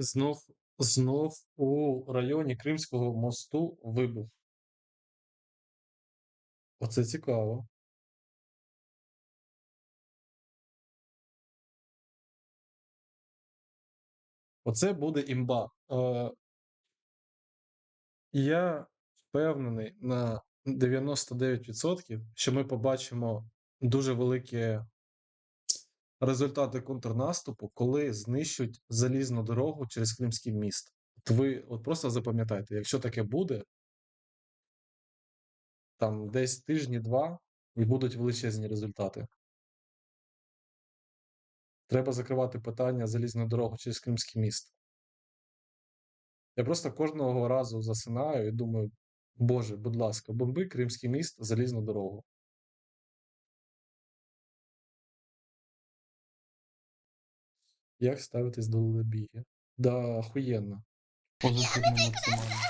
Знов, знов у районі Кримського мосту вибух. Оце цікаво. Оце буде імба. Е, я впевнений на 99%, що ми побачимо дуже великі результати контрнаступу, коли знищують залізну дорогу через Кримський міст. От ви от просто запам'ятайте, якщо таке буде, там десь тижні-два і будуть величезні результати. Треба закривати питання залізної дороги через Кримський міст. Я просто кожного разу засинаю і думаю: Боже, будь ласка, бомби Кримський міст, залізну дорогу. Як ставитись до лебіги? Да, охуєнно. Позитивно максимально.